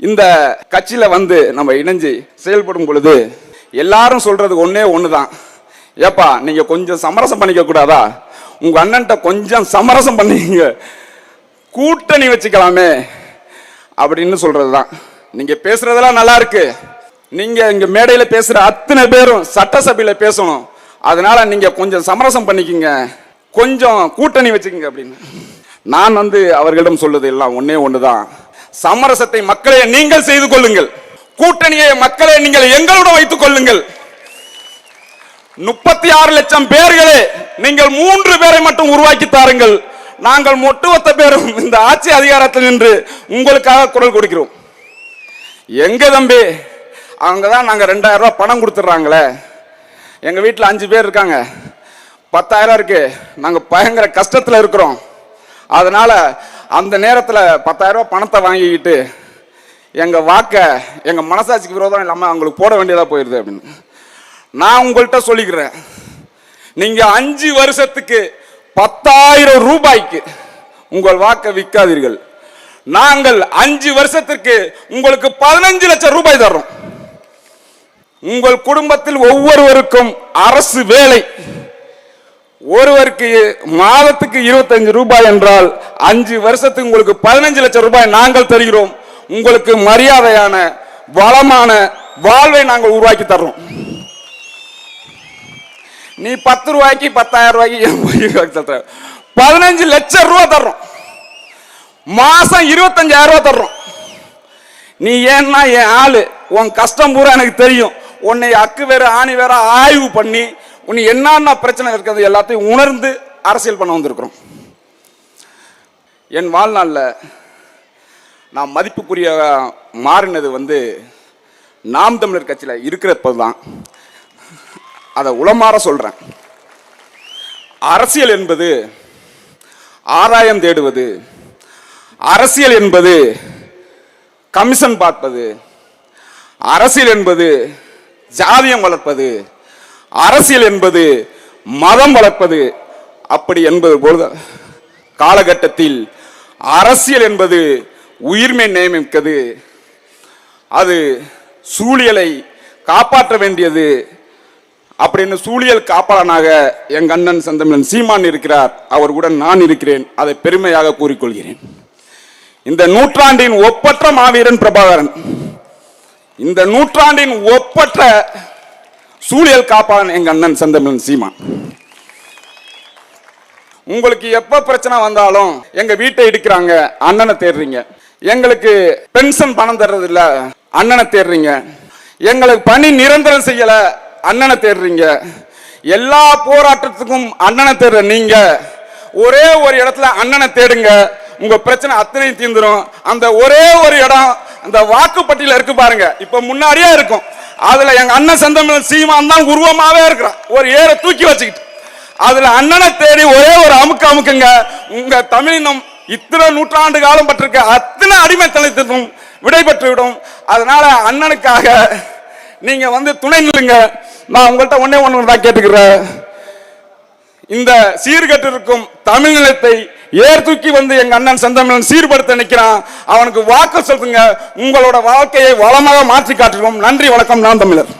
இந்த கட்சியில் வந்து நம்ம இணைஞ்சு செயல்படும் பொழுது எல்லாரும் சொல்றது ஒன்று தான் ஏப்பா நீங்கள் கொஞ்சம் சமரசம் பண்ணிக்க கூடாதா? உங்கள் அண்ணன்ட்ட கொஞ்சம் சமரசம் பண்ணிக்க கூட்டணி வச்சுக்கலாமே அப்படின்னு சொல்றதுதான். நீங்கள் பேசுறதெல்லாம் நல்லா இருக்கு. நீங்கள் இங்கே மேடையில் பேசுகிற அத்தனை பேரும் சட்டசபையில் பேசணும். அதனால நீங்கள் கொஞ்சம் சமரசம் பண்ணிக்கிங்க. கொஞ்சம் கூட்டணி வச்சுக்கோங்க அப்படின்னு. நான் வந்து அவர்களிடம் சொல்வது எல்லாம் ஒன்றே ஒன்று தான் சமரசத்தை மக்களே நீங்கள் செய்து கொள்ளுங்கள். கூட்டணியை மக்களை நீங்கள் எங்களுடன் வைத்துக் கொள்ளுங்கள். முப்பத்தி ஆறு லட்சம் பேர்களே நீங்கள் மூன்று பேரை மட்டும் உருவாக்கி தாருங்கள். நாங்கள் ஒட்டுமொத்த பேரும் இந்த ஆட்சி அதிகாரத்தில் நின்று உங்களுக்காக குரல் கொடுக்கிறோம். எங்க தம்பி? அவங்க தான் நாங்கள் ரெண்டாயிரம் ரூபாய் பணம் கொடுத்துட்றாங்களே. எங்கள் வீட்டில் அஞ்சு பேர் இருக்காங்க. பத்தாயிரம் இருக்கு. நாங்கள் பயங்கர கஷ்டத்தில் இருக்கிறோம். அதனால அந்த நேரத்தில் பத்தாயிரம் ரூபா பணத்தை வாங்கிக்கிட்டு எங்கள் வாக்கை எங்கள் மனசாட்சிக்கு விரோதம் இல்லாமல் அவங்களுக்கு போட வேண்டியதாக போயிடுது அப்படின்னு. நான் உங்கள்கிட்ட சொல்லிக்கிறேன். நீங்கள் அஞ்சு வருஷத்துக்கு பத்தாயிரம் ரூபாய்க்கு உங்கள் வாக்கை விற்காதீர்கள் நாங்கள் அஞ்சு வருஷத்திற்கு உங்களுக்கு பதினஞ்சு லட்சம் ரூபாய் தர்றோம். உங்கள் குடும்பத்தில் ஒவ்வொருவருக்கும் அரசு வேலை. ஒருவருக்கு மாதத்துக்கு இருபத்தஞ்சு ரூபாய் என்றால் அஞ்சு வருஷத்துக்கு உங்களுக்கு பதினஞ்சு லட்சம் ரூபாய் நாங்கள் தருகிறோம். உங்களுக்கு மரியாதையான வளமான வாழ்வை நாங்கள் உருவாக்கி தர்றோம். நீ பத்து ரூபாய்க்கு பத்தாயிரம் ரூபாய்க்கு தர்ற. பதினஞ்சு லட்சம் ரூபாய் தர்றோம். மாசம் இருபத்தஞ்சாயிரம் ரூபாய் தர்றோம். நீ ஏன்னா என் ஆளு. உன் கஷ்டம் பூரா எனக்கு தெரியும். உன்னை அக்கு வேற ஆணி வேற ஆய்வு பண்ணி உன்னை என்னென்ன பிரச்சனை இருக்கிறது எல்லாத்தையும் உணர்ந்து அரசியல் பண்ண வந்திருக்கிறோம். என் வாழ்நாளில் நான் மதிப்புக்குரிய மாறினது வந்து நாம் தமிழர் கட்சியில் இருக்கிறப்ப தான் அதை உளமாற சொல்கிறேன் அரசியல் என்பது ஆராயம் தேடுவது அரசியல் என்பது கமிஷன் பார்ப்பது அரசியல் என்பது ஜாதியம் வளர்ப்பது அரசியல் என்பது மதம் வளர்ப்பது. அப்படி என்பது போல காலகட்டத்தில் அரசியல் என்பது உயிர்மை நியமிக்கிறது அது சூழியலை காப்பாற்ற வேண்டியது. அப்படின்னு சூழியல் காப்பாளனாக எங்க அண்ணன் செந்தமிழன் சீமான் இருக்கிறார். அவருடன் நான் இருக்கிறேன். அதை பெருமையாக கூறிக்கொள்கிறேன். இந்த நூற்றாண்டின் ஒப்பற்ற மாவீரன் பிரபாகரன். இந்த நூற்றாண்டின் ஒப்பற்ற சூழியல் காப்பாளன் எங்க அண்ணன் செந்தமிழன் சீமான். உங்களுக்கு எப்ப பிரச்சனை வந்தாலும் எங்க வீட்டை இடிக்கிறாங்க அண்ணனை தேடுறீங்க. எங்களுக்கு பென்ஷன் பணம் தர்றது இல்ல அண்ணனை தேடுறீங்க. எங்களுக்கு பணி நிரந்தரம் செய்யல அண்ணனை தேடுறீங்க. எல்லா போராட்டத்துக்கும் அண்ணனை தேடுற நீங்க ஒரே ஒரு இடத்துல அண்ணனை தேடுங்க. உங்க பிரச்சனை அத்தனையும் தீர்ந்துடும் அந்த ஒரே ஒரு இடம் அந்த வாக்குப்பட்டியில் இருக்கு பாருங்க. இப்ப முன்னாடியே இருக்கும். அதுல எங்க அண்ணன் செந்தமிழன் சீமான் தான் உருவமாவே இருக்கிறான். ஒரு ஏரை தூக்கி வச்சுக்கிட்டு. அதுல அண்ணனை தேடி ஒரே ஒரு அமுக்கு அமுக்குங்க. உங்க தமிழினம் இத்தனை நூற்றாண்டு காலம் பட்டிருக்க அத்தனை அடிமைத்தனத்திற்கும் விடைபெற்று விடும் அதனால அண்ணனுக்காக நீங்க வந்து துணை நில்லுங்க. நான் உங்கள்கிட்ட ஒன்னே ஒன்று தான் கேட்டுக்கிறேன். இந்த சீர்கட்டு இருக்கும் தமிழ் நிலத்தை ஏர் தூக்கி வந்து எங்க அண்ணன் செந்தமிழன் சீர்படுத்த நிற்கிறான் அவனுக்கு வாக்கு சொல்லுங்க. உங்களோட வாழ்க்கையை வளமாக மாற்றி காட்டுவோம். நன்றி வணக்கம் நான் தமிழர்.